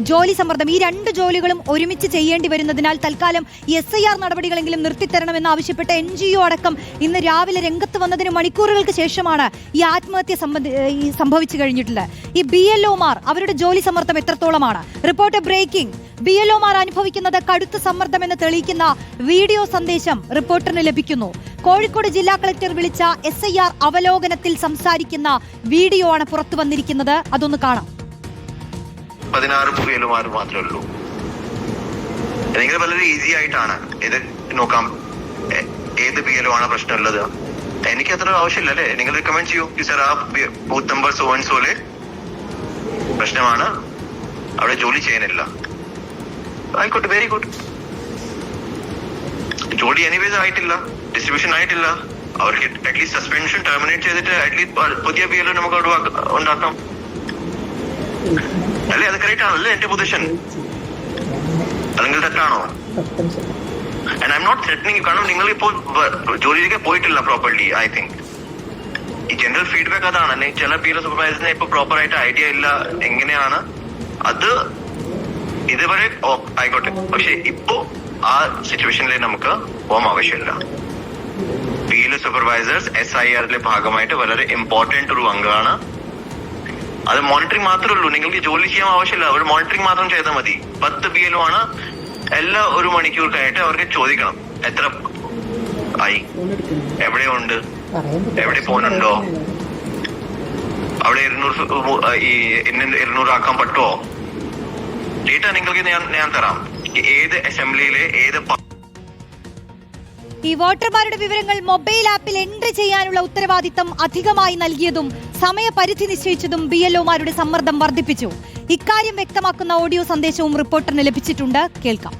ജോലി സമ്മർദ്ദം. ഈ രണ്ട് ജോലികളും ഒരുമിച്ച് ചെയ്യേണ്ടി വരുന്നതിനാൽ തൽക്കാലം എസ് ഐ ആർ നടപടികളെങ്കിലും നിർത്തിത്തരണമെന്ന് ആവശ്യപ്പെട്ട എൻ ജി ഒ അടക്കം ഇന്ന് രാവിലെ രംഗത്ത് വന്നതിന് മണിക്കൂറുകൾക്ക് ശേഷമാണ് ഈ ആത്മഹത്യ സംഭവിച്ചു കഴിഞ്ഞിട്ടുള്ളത്. ഈ ബി എൽ ഒമാർ അവരുടെ ജോലി സമ്മർദ്ദം എത്രത്തോളമാണ്? Report breaking. ബി എൽ ഒമാർ അനുഭവിക്കുന്നത് കടുത്ത സമ്മർദ്ദമെന്ന് തെളിയിക്കുന്ന വീഡിയോ സന്ദേശം റിപ്പോർട്ടറിന് ലഭിക്കുന്നു. കോഴിക്കോട് ജില്ലാ കളക്ടർ വിളിച്ച എസ് അവലോകനത്തിൽ സംസാരിക്കുന്ന വീഡിയോ ആണ് പുറത്തു വന്നിരിക്കുന്നത്. അതൊന്ന് കാണാം. പതിനാറ് പുകയിലുമാർ മാത്രമേ ഉള്ളൂ. അല്ലെങ്കിൽ വളരെ ഈസി ആയിട്ടാണ് ഇത് നോക്കാം ഏത് ആണ് പ്രശ്നമുള്ളത്. എനിക്ക് അത്ര ആവശ്യമില്ല അല്ലേ? നിങ്ങൾ റിക്കമെൻഡ് ചെയ്യൂ. സർ ആ ബൂത്ത് നമ്പർ സോൺ സോൽ പ്രശ്നമാണ്. അവിടെ ജോലി ചെയ്യാനില്ല ആയിക്കോട്ടെ വെരി ഗുഡ് ജോലി എനിവേസ് ആയിട്ടില്ല ഡിസ്ട്രിബ്യൂഷൻ ആയിട്ടില്ല. അവർക്ക് അറ്റ്ലീസ്റ്റ് സസ്പെൻഷൻ ടെർമിനേറ്റ് ചെയ്തിട്ട് അറ്റ്ലീസ്റ്റ് പുതിയ എല്ലോ നമുക്ക് അവിടെ ഉണ്ടാക്കാം. അല്ലേ അത് കറക്റ്റ് ആണല്ലേ എന്റെ പൊസിഷൻ അല്ലെങ്കിൽ തെറ്റാണോ? And I'm not threatening കാരണം നിങ്ങൾ ഇപ്പോൾ ജോലിയിലേക്ക് പോയിട്ടില്ല പ്രോപ്പർലി ഐ തിങ്ക് ഈ ജനറൽ ഫീഡ്ബാക്ക് അതാണ്. അല്ലെങ്കിൽ ചില പി സൂപ്പർവൈസറിനെ ഇപ്പൊ പ്രോപ്പർ ആയിട്ട് ഐഡിയ ഇല്ല എങ്ങനെയാണ്? അത് ഇതുവരെ ആയിക്കോട്ടെ. പക്ഷെ ഇപ്പോ ആ സിറ്റുവേഷനിൽ നമുക്ക് പോകാൻ ആവശ്യമില്ല. P L supervisors S I ആറിന്റെ ഭാഗമായിട്ട് വളരെ ഇമ്പോർട്ടന്റ് ഒരു അംഗമാണ് അത് മോണിറ്ററിംഗ് മാത്രമേ ഉള്ളൂ. നിങ്ങൾക്ക് ജോലി ചെയ്യാൻ ആവശ്യമില്ല. അവർ മോണിറ്ററിംഗ് മാത്രം ചെയ്താൽ മതി. പത്ത് ബി എല്ലോ ആണ്. എല്ലാ ഒരു മണിക്കൂർക്കായിട്ട് അവർക്ക് ചോദിക്കണം. എത്ര ആയി? എവിടെയുണ്ട്? എവിടെ പോകുന്നുണ്ടോ അവിടെ ഇരുന്നൂറ് ഈ ഇന്ന ഇരുന്നൂറ് ആക്കാൻ പറ്റുമോ ഡേറ്റ നിങ്ങൾക്ക് ഞാൻ ഞാൻ തരാം. ഏത് അസംബ്ലിയിലെ ഏത് ഈ വോട്ടർമാരുടെ വിവരങ്ങൾ മൊബൈൽ ആപ്പിൽ എൻട്രി ചെയ്യാനുള്ള ഉത്തരവാദിത്തം അധികമായി നൽകിയതും സമയപരിധി നിശ്ചയിച്ചതും ബി എൽ ഒമാരുടെ സമ്മർദ്ദം വർദ്ധിപ്പിച്ചു. ഇക്കാര്യം വ്യക്തമാക്കുന്ന ഓഡിയോ സന്ദേശവും റിപ്പോർട്ടറിന് ലഭിച്ചിട്ടുണ്ട്. കേൾക്കാം.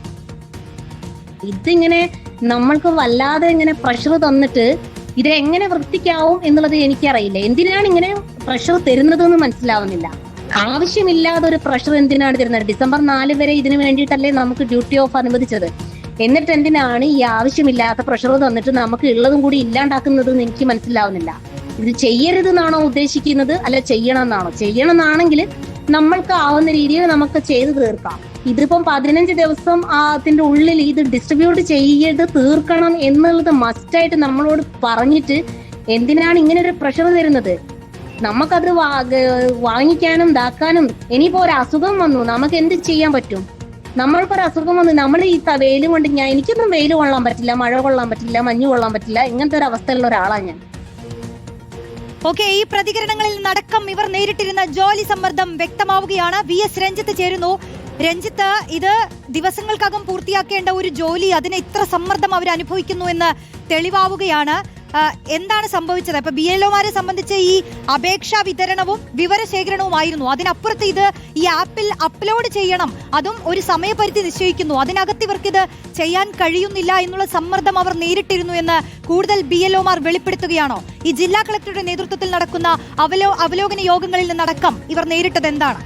ഇതിങ്ങനെ നമ്മൾക്ക് വല്ലാതെ ഇങ്ങനെ പ്രഷർ തന്നിട്ട് ഇത് എങ്ങനെ വൃത്തിക്കാവും എന്നുള്ളത് എനിക്കറിയില്ല. എന്തിനാണ് ഇങ്ങനെ പ്രഷർ തരുന്നത് എന്ന് മനസ്സിലാവുന്നില്ല. ആവശ്യമില്ലാതെ ഒരു പ്രഷർ എന്തിനാണ് തരുന്നത്? ഡിസംബർ നാല് വരെ ഇതിനു വേണ്ടിയിട്ടല്ലേ നമുക്ക് ഡ്യൂട്ടി ഓഫ് അനുവദിച്ചത്. എന്നിട്ട് എന്തിനാണ് ഈ ആവശ്യമില്ലാത്ത പ്രഷർ തന്നിട്ട് നമുക്ക് ഉള്ളതും കൂടി ഇല്ലാണ്ടാക്കുന്നത് എനിക്ക് മനസ്സിലാവുന്നില്ല. ഇത് ചെയ്യരുതെന്നാണോ ഉദ്ദേശിക്കുന്നത്? അല്ല ചെയ്യണം എന്നാണോ ചെയ്യണം എന്നാണെങ്കിൽ നമ്മൾക്ക് ആവുന്ന രീതിയിൽ നമുക്ക് ചെയ്തു തീർക്കാം. ഇതിപ്പം പതിനഞ്ച് ദിവസം അതിന്റെ ഉള്ളിൽ ഇത് ഡിസ്ട്രിബ്യൂട്ട് ചെയ്ത് തീർക്കണം എന്നുള്ളത് മസ്റ്റായിട്ട് നമ്മളോട് പറഞ്ഞിട്ട് എന്തിനാണ് ഇങ്ങനെ ഒരു പ്രഷർ തരുന്നത്? നമുക്കത് വാങ്ങിക്കാനും ഇതാക്കാനും ഇനിയിപ്പോ ഒരു അസുഖം വന്നു. നമുക്ക് എന്ത് ചെയ്യാൻ പറ്റും? നമ്മൾക്കൊരു അസുഖം വന്നു. നമ്മൾ ഈ വെയിൽ കൊണ്ട് ഞാൻ എനിക്കൊന്നും വെയിൽ കൊള്ളാൻ പറ്റില്ല മഴ കൊള്ളാൻ പറ്റില്ല മഞ്ഞ് കൊള്ളാൻ പറ്റില്ല ഇങ്ങനത്തെ ഒരു അവസ്ഥയിലുള്ള ഒരാളാണ് ഞാൻ. ഓക്കെ ഈ പ്രതികരണങ്ങളിൽ നടക്കം ഇവർ നേരിട്ടിരുന്ന ജോലി സമ്മർദ്ദം വ്യക്തമാവുകയാണ്. വി എസ് രഞ്ജിത്ത് ചേരുന്നു. രഞ്ജിത്ത് ഇത് ദിവസങ്ങൾക്കകം പൂർത്തിയാക്കേണ്ട ഒരു ജോലി അതിന് ഇത്ര സമ്മർദ്ദം അവർ അനുഭവിക്കുന്നു എന്ന് തെളിവാവുകയാണ്. എന്താണ് സംഭവിച്ചത്? ഇപ്പൊ ബി എൽ ഒമാരെ സംബന്ധിച്ച് ഈ അപേക്ഷാ വിതരണവും വിവരശേഖരണവുമായിരുന്നു. അതിനപ്പുറത്ത് ഇത് ഈ ആപ്പിൽ അപ്ലോഡ് ചെയ്യണം. അതും ഒരു സമയപരിധി നിശ്ചയിക്കുന്നു. അതിനകത്ത് ഇവർക്ക് ഇത് ചെയ്യാൻ കഴിയുന്നില്ല എന്നുള്ള സമ്മർദ്ദം അവർ നേരിട്ടിരുന്നു എന്ന് കൂടുതൽ ബി എൽ ഒമാർ വെളിപ്പെടുത്തുകയാണോ? ഈ ജില്ലാ കളക്ടറുടെ നേതൃത്വത്തിൽ നടക്കുന്ന അവലോ അവലോകന യോഗങ്ങളിൽ നിന്നടക്കം ഇവർ നേരിട്ടത് എന്താണ്?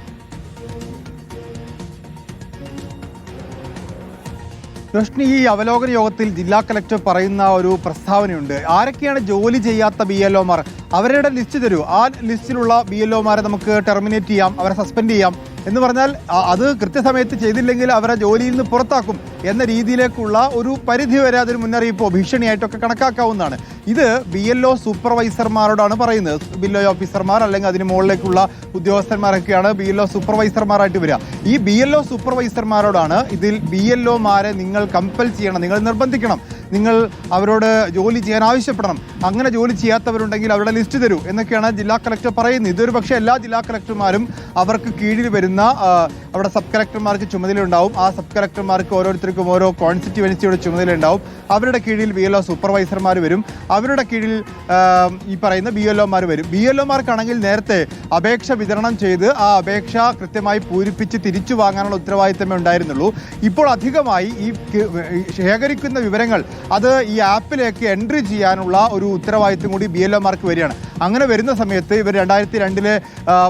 റോഷ്നി ഈ അവലോകന യോഗത്തിൽ ജില്ലാ കലക്ടർ പറയുന്ന ഒരു പ്രസ്താവനയുണ്ട്. ആരൊക്കെയാണ് ജോലി ചെയ്യാത്ത ബി എൽ ഒമാർ അവരുടെ ലിസ്റ്റ് തരൂ. ആ ലിസ്റ്റിലുള്ള ബി എൽ ഒമാരെ നമുക്ക് ടെർമിനേറ്റ് ചെയ്യാം. അവരെ സസ്പെൻഡ് ചെയ്യാം. എന്ന് പറഞ്ഞാൽ അത് കൃത്യസമയത്ത് ചെയ്തില്ലെങ്കിൽ അവരെ ജോലിയിൽ നിന്ന് പുറത്താക്കും എന്ന രീതിയിലേക്കുള്ള ഒരു പരിധി വരെ അതിന് മുന്നറിയിപ്പോ ഭീഷണിയായിട്ടൊക്കെ കണക്കാക്കാവുന്നതാണ്. ഇത് ബി എൽ ഒ സൂപ്പർവൈസർമാരോടാണ് പറയുന്നത്. ബി എൽ ഒ ഓഫീസർമാർ അല്ലെങ്കിൽ അതിന് മുകളിലേക്കുള്ള ഉദ്യോഗസ്ഥന്മാരൊക്കെയാണ് ബി എൽ ഒ സൂപ്പർവൈസർമാരായിട്ട് വരിക. ഈ ബി എൽ ഒ സൂപ്പർവൈസർമാരോടാണ് ഇതിൽ ബി എൽ ഒമാരെ നിങ്ങൾ കമ്പൽ ചെയ്യണം നിങ്ങൾ നിർബന്ധിക്കണം. നിങ്ങൾ അവരോട് ജോലി ചെയ്യാൻ ആവശ്യപ്പെടണം. അങ്ങനെ ജോലി ചെയ്യാത്തവരുണ്ടെങ്കിൽ അവരുടെ ലിസ്റ്റ് തരൂ എന്നൊക്കെയാണ് ജില്ലാ കളക്ടർ പറയുന്നത്. ഇതൊരു പക്ഷേ എല്ലാ ജില്ലാ കളക്ടർമാരും അവർക്ക് കീഴിൽ വരുന്ന അവിടെ സബ് കളക്ടർമാർക്ക് ചുമതലയുണ്ടാവും. ആ സബ് കളക്ടർമാർക്ക് ഓരോരുത്തർക്കും ഓരോ കോൺസ്റ്റിറ്റ്യുവൻസിയുടെ ചുമതലയുണ്ടാവും. അവരുടെ കീഴിൽ ബി എൽ ഒ സൂപ്പർവൈസർമാർ വരും. അവരുടെ കീഴിൽ ഈ പറയുന്ന ബി എൽ ഒമാർ വരും. ബി എൽ ഒമാർക്കാണെങ്കിൽ നേരത്തെ അപേക്ഷ വിതരണം ചെയ്ത് ആ അപേക്ഷ കൃത്യമായി പൂരിപ്പിച്ച് തിരിച്ചു വാങ്ങാനുള്ള ഉത്തരവാദിത്തമേ ഉണ്ടായിരുന്നുള്ളൂ. ഇപ്പോൾ അധികമായി ഈ ശേഖരിക്കുന്ന വിവരങ്ങൾ അത് ഈ ആപ്പിലേക്ക് എൻട്രി ചെയ്യാനുള്ള ഒരു ഉത്തരവാദിത്വം കൂടി ബി എൽ ഒമാർക്ക് വരികയാണ്. അങ്ങനെ വരുന്ന സമയത്ത് ഇവർ രണ്ടായിരത്തി രണ്ടിലെ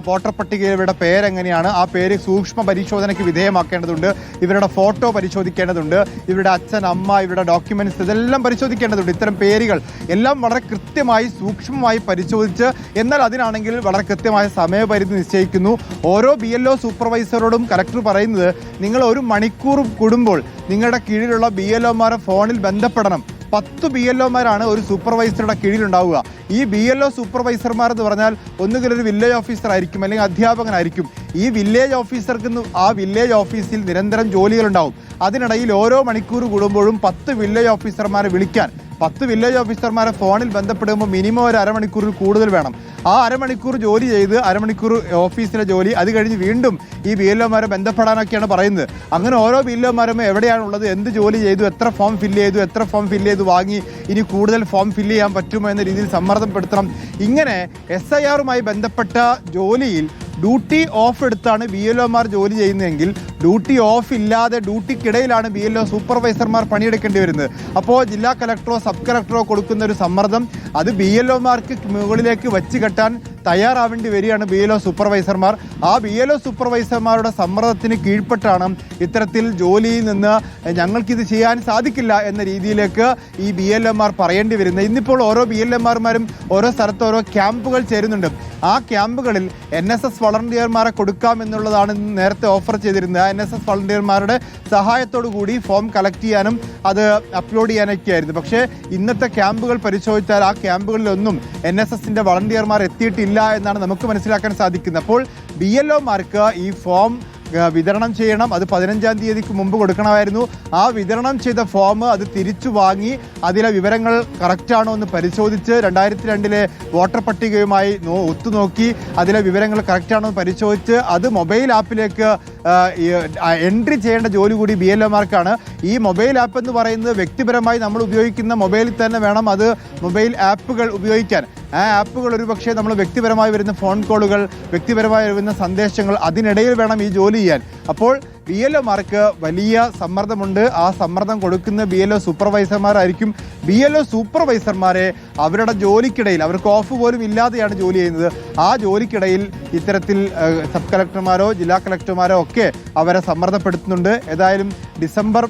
വോട്ടർ പട്ടികയിൽ ഇവരുടെ പേരെങ്ങനെയാണ് ആ പേര് സൂക്ഷ്മ പരിശോധനയ്ക്ക് വിധേയമാക്കേണ്ടതുണ്ട് ഇവരുടെ ഫോട്ടോ പരിശോധിക്കേണ്ടതുണ്ട് ഇവരുടെ അച്ഛൻ അമ്മ ഇവരുടെ ഡോക്യുമെന്റ്സ് ഇതെല്ലാം പരിശോധിക്കേണ്ടതുണ്ട്. ഇത്തരം പേരുകൾ എല്ലാം വളരെ കൃത്യമായി സൂക്ഷ്മമായി പരിശോധിച്ച് എന്നാൽ അതിനാണെങ്കിൽ വളരെ കൃത്യമായ സമയപരിധി നിശ്ചയിക്കുന്നു. ഓരോ ബി എൽ സൂപ്പർവൈസറോടും കലക്ടർ പറയുന്നത് നിങ്ങൾ ഒരു മണിക്കൂർ കൂടുമ്പോൾ നിങ്ങളുടെ കീഴിലുള്ള ബി എൽ ഒമാരെ ഫോണിൽ ബന്ധപ്പെടണം. പത്ത് ബി എൽ ഒമാരാണ് ഒരു സൂപ്പർവൈസറുടെ കീഴിലുണ്ടാവുക. ഈ ബി എൽ ഒ സൂപ്പർവൈസർമാർ എന്ന് പറഞ്ഞാൽ ഒന്നുകിൽ ഒരു വില്ലേജ് ഓഫീസർ ആയിരിക്കും അല്ലെങ്കിൽ അധ്യാപകനായിരിക്കും ഈ വില്ലേജ് ഓഫീസർക്ക് ആ വില്ലേജ് ഓഫീസിൽ നിരന്തരം ജോലികളുണ്ടാവും. അതിനിടയിൽ ഓരോ മണിക്കൂർ കൂടുമ്പോഴും പത്ത് വില്ലേജ് ഓഫീസർമാരെ വിളിക്കാൻ പത്ത് വില്ലേജ് ഓഫീസർമാരെ ഫോണിൽ ബന്ധപ്പെടുമ്പോൾ മിനിമം ഒരു അരമണിക്കൂറിൽ കൂടുതൽ വേണം. ആ അരമണിക്കൂർ ജോലി ചെയ്ത് അരമണിക്കൂർ ഓഫീസിലെ ജോലി അത് കഴിഞ്ഞ് വീണ്ടും ഈ ബി എൽ ഒമാരെ ബന്ധപ്പെടാനൊക്കെയാണ് പറയുന്നത്. അങ്ങനെ ഓരോ ബി എൽ ഒമാരും എവിടെയാണുള്ളത് എന്ത് ജോലി ചെയ്തു എത്ര ഫോം ഫില്ല് ചെയ്തു എത്ര ഫോം ഫില്ല് ചെയ്തു വാങ്ങി ഇനി കൂടുതൽ ഫോം ഫില്ല് ചെയ്യാൻ പറ്റുമോ എന്ന രീതിയിൽ സമ്മർദ്ദപ്പെടുത്തണം ഇങ്ങനെ എസ് ഐ ആറുമായി ബന്ധപ്പെട്ട ജോലിയിൽ ഡ്യൂട്ടി ഓഫ് എടുത്താണ് ബി എൽ ഒമാർ ജോലി ചെയ്യുന്നതെങ്കിൽ ഡ്യൂട്ടി ഓഫ് ഇല്ലാതെ ഡ്യൂട്ടിക്കിടയിലാണ് ബി എൽ ഒ സൂപ്പർവൈസർമാർ പണിയെടുക്കേണ്ടി വരുന്നത്. അപ്പോൾ ജില്ലാ കലക്ടറോ സബ് കലക്ടറോ കൊടുക്കുന്ന ഒരു സമ്മർദ്ദം അത് ബി എൽ ഒമാർക്ക് മുകളിലേക്ക് വച്ച് കെട്ടാൻ തയ്യാറാവേണ്ടി വരികയാണ് ബി എൽ ഒ സൂപ്പർവൈസർമാർ. ആ ബി എൽ ഒ സൂപ്പർവൈസർമാരുടെ സമ്മർദ്ദത്തിന് കീഴ്പ്പെട്ടാണ് ഇത്തരത്തിൽ ജോലിയിൽ നിന്ന് ഞങ്ങൾക്കിത് ചെയ്യാൻ സാധിക്കില്ല എന്ന രീതിയിലേക്ക് ഈ ബി എൽ എമാർ പറയേണ്ടി വരുന്നത്. ഇന്നിപ്പോൾ ഓരോ ബി എൽ എമാർമാരും ഓരോ സ്ഥലത്ത് ഓരോ ക്യാമ്പുകൾ ചേരുന്നുണ്ട്. ആ ക്യാമ്പുകളിൽ എൻ എസ് എസ് വളണ്ടിയർമാരെ കൊടുക്കാം എന്നുള്ളതാണ് നേരത്തെ ഓഫർ ചെയ്തിരുന്നത്. ആ എൻ എസ് എസ് വളണ്ടിയർമാരുടെ സഹായത്തോടു കൂടി ഫോം കളക്ട് ചെയ്യാനും അത് അപ്ലോഡ് ചെയ്യാനൊക്കെ ആയിരുന്നു പക്ഷേ ഇന്നത്തെ ക്യാമ്പുകൾ പരിശോധിച്ചാൽ ആ ക്യാമ്പുകളിലൊന്നും എൻ എസ് എസിന്റെ വളണ്ടിയർമാർ എത്തിയിട്ടില്ല. എന്നാണ് നമുക്ക് മനസ്സിലാക്കാൻ സാധിക്കുന്നത്. അപ്പോൾ ബി എൽ ഒമാർക്ക് ഈ ഫോം വിതരണം ചെയ്യണം. അത് പതിനഞ്ചാം തീയതിക്ക് മുമ്പ് കൊടുക്കണമായിരുന്നു. ആ വിതരണം ചെയ്ത ഫോം അത് തിരിച്ചു വാങ്ങി അതിലെ വിവരങ്ങൾ കറക്റ്റാണോ എന്ന് പരിശോധിച്ച് രണ്ടായിരത്തി രണ്ടിലെ വോട്ടർ പട്ടികയുമായി ഒത്തുനോക്കി അതിലെ വിവരങ്ങൾ കറക്റ്റാണോ എന്ന് പരിശോധിച്ച് അത് മൊബൈൽ ആപ്പിലേക്ക് എൻട്രി ചെയ്യേണ്ട ജോലി കൂടി ബി എൽ എമാർക്കാണ് ഈ മൊബൈൽ ആപ്പ് എന്ന് പറയുന്നത് വ്യക്തിപരമായി നമ്മൾ ഉപയോഗിക്കുന്ന മൊബൈലിൽ തന്നെ വേണം അത് മൊബൈൽ ആപ്പുകൾ ഉപയോഗിക്കാൻ. ആ ആപ്പുകൾ ഒരുപക്ഷേ നമ്മൾ വ്യക്തിപരമായി വരുന്ന ഫോൺ കോളുകൾ വ്യക്തിപരമായി വരുന്ന സന്ദേശങ്ങൾ അതിനിടയിൽ വേണം ഈ ജോലി ചെയ്യാൻ. അപ്പോൾ ബി എൽ ഒമാർക്ക് വലിയ സമ്മർദ്ദമുണ്ട്. ആ സമ്മർദ്ദം കൊടുക്കുന്ന ബി എൽ ഒ സൂപ്പർവൈസർമാരായിരിക്കും ബി എൽ ഒ സൂപ്പർവൈസർമാരെ അവരുടെ ജോലിക്കിടയിൽ അവർക്ക് ഓഫ് പോലും ഇല്ലാതെയാണ് ജോലി ചെയ്യുന്നത്. ആ ജോലിക്കിടയിൽ ഇത്തരത്തിൽ സബ് കളക്ടർമാരോ ജില്ലാ കളക്ടർമാരോ ഒക്കെ അവരെ സമ്മർദ്ദപ്പെടുത്തുന്നുണ്ട്. ഏതായാലും ഡിസംബർ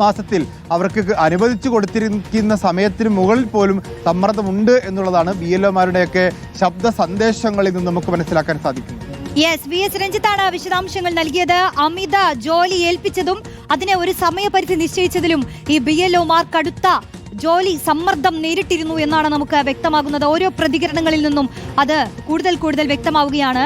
മാസത്തിൽ അവർക്ക് അനുവദിച്ചു കൊടുത്തിരിക്കുന്ന സമയത്തിന് മുകളിൽ പോലും സമ്മർദ്ദമുണ്ട് എന്നുള്ളതാണ് ബി എൽ ഒമാരുടെയൊക്കെ ശബ്ദ സന്ദേശങ്ങളിൽ നിന്ന് നമുക്ക് മനസ്സിലാക്കാൻ സാധിക്കുന്നത്. യെസ് വി എസ് രഞ്ജിത്താണ് വിശദാംശങ്ങൾ നൽകിയത്. അമിത ജോലി ഏൽപ്പിച്ചതും അതിനെ ഒരു സമയപരിധി നിശ്ചയിച്ചതിലും ഈ ബി എൽ ഒമാർ കടുത്ത ജോലി സമ്മർദ്ദം നേരിട്ടിരുന്നു എന്നാണ് നമുക്ക് വ്യക്തമാകുന്നത്. ഓരോ പ്രതികരണങ്ങളിൽ നിന്നും അത് കൂടുതൽ കൂടുതൽ വ്യക്തമാവുകയാണ്.